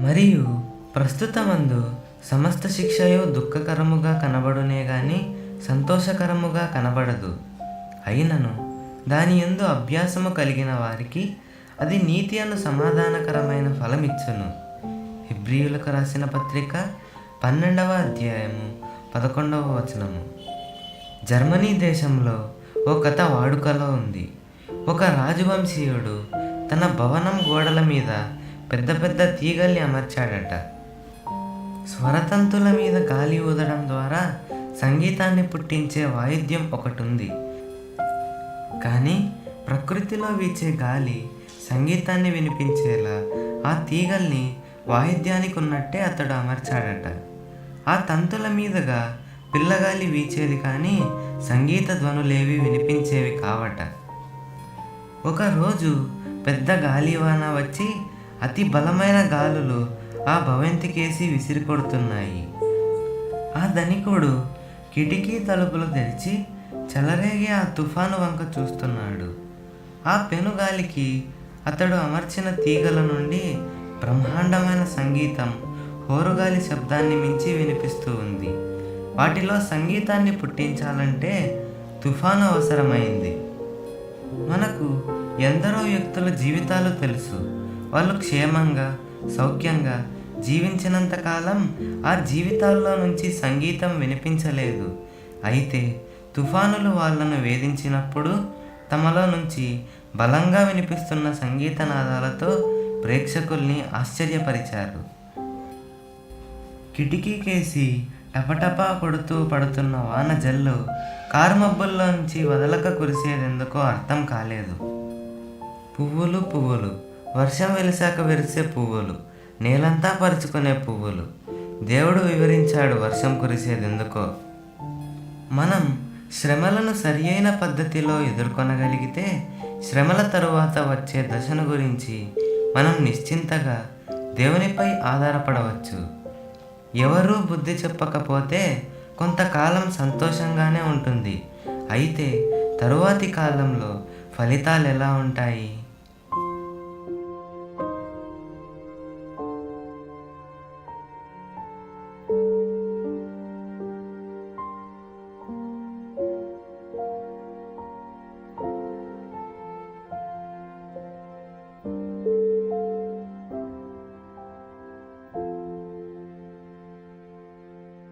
మరియు ప్రస్తుతమందు సమస్త శిక్షయు దుఃఖకరముగా కనబడునే గాని సంతోషకరముగా కనబడదు. అయినను దాని యందు అభ్యాసము కలిగిన వారికి అది నీతి అను సమాధానకరమైన ఫలమిచ్చును. హిబ్రియులకు రాసిన పత్రిక పన్నెండవ అధ్యాయము పదకొండవ వచనము. జర్మనీ దేశంలో ఓ కథ వాడుకలో ఉంది. ఒక రాజవంశీయుడు తన భవనం గోడల మీద పెద్ద పెద్ద తీగల్ని అమర్చాడట. స్వరతంతుల మీద గాలి ఊదడం ద్వారా సంగీతాన్ని పుట్టించే వాయిద్యం ఒకటి ఉంది కానీ ప్రకృతిలో వీచే గాలి సంగీతాన్ని వినిపించేలా ఆ తీగల్ని వాయిద్యానికి ఉన్నట్టే అతడు అమర్చాడట. ఆ తంతుల మీదుగా పిల్లగాలి వీచేది కానీ సంగీత ధ్వనులేవి వినిపించేవి కావట. ఒకరోజు పెద్ద గాలివాన వచ్చి అతి బలమైన గాలులు ఆ భవంతికేసి విసిరి కొడుతున్నాయి ఆ ధనికుడు కిటికీ తలుపులు తెరిచి చెలరేగే ఆ తుఫాను వంక చూస్తున్నాడు. ఆ పెనుగాలికి అతడు అమర్చిన తీగల నుండి బ్రహ్మాండమైన సంగీతం హోరుగాలి శబ్దాన్ని మించి వినిపిస్తూ ఉంది. వాటిలో సంగీతాన్ని పుట్టించాలంటే తుఫాను అవసరమైంది. మనకు ఎందరో వ్యక్తుల జీవితాలు తెలుసు. వాళ్ళు క్షేమంగా సౌఖ్యంగా జీవించినంత కాలం ఆ జీవితాల్లో నుంచి సంగీతం వినిపించలేదు. అయితే తుఫానులు వాళ్ళను వేధించినప్పుడు తమలో నుంచి బలంగా వినిపిస్తున్న సంగీత నాదాలతో ప్రేక్షకుల్ని ఆశ్చర్యపరిచారు. కిటికీకేసి టపటపా కొడుతూ పడుతున్న వాన జల్లు కారు మబ్బుల్లో నుంచి వదలక కురిసేదెందుకో అర్థం కాలేదు. పువ్వులు పువ్వులు వర్షం వెలిసాక విరిసే పువ్వులు నేలంతా పరుచుకునే పువ్వులు. దేవుడు వివరించాడు వర్షం కురిసేది ఎందుకో మనం శ్రమలను సరి అయిన పద్ధతిలో ఎదుర్కొనగలిగితే శ్రమల తరువాత వచ్చే దశను గురించి మనం నిశ్చింతగా దేవునిపై ఆధారపడవచ్చు. ఎవరూ బుద్ధి చెప్పకపోతే కొంతకాలం సంతోషంగానే ఉంటుంది. అయితే తరువాతి కాలంలో ఫలితాలు ఎలా ఉంటాయి?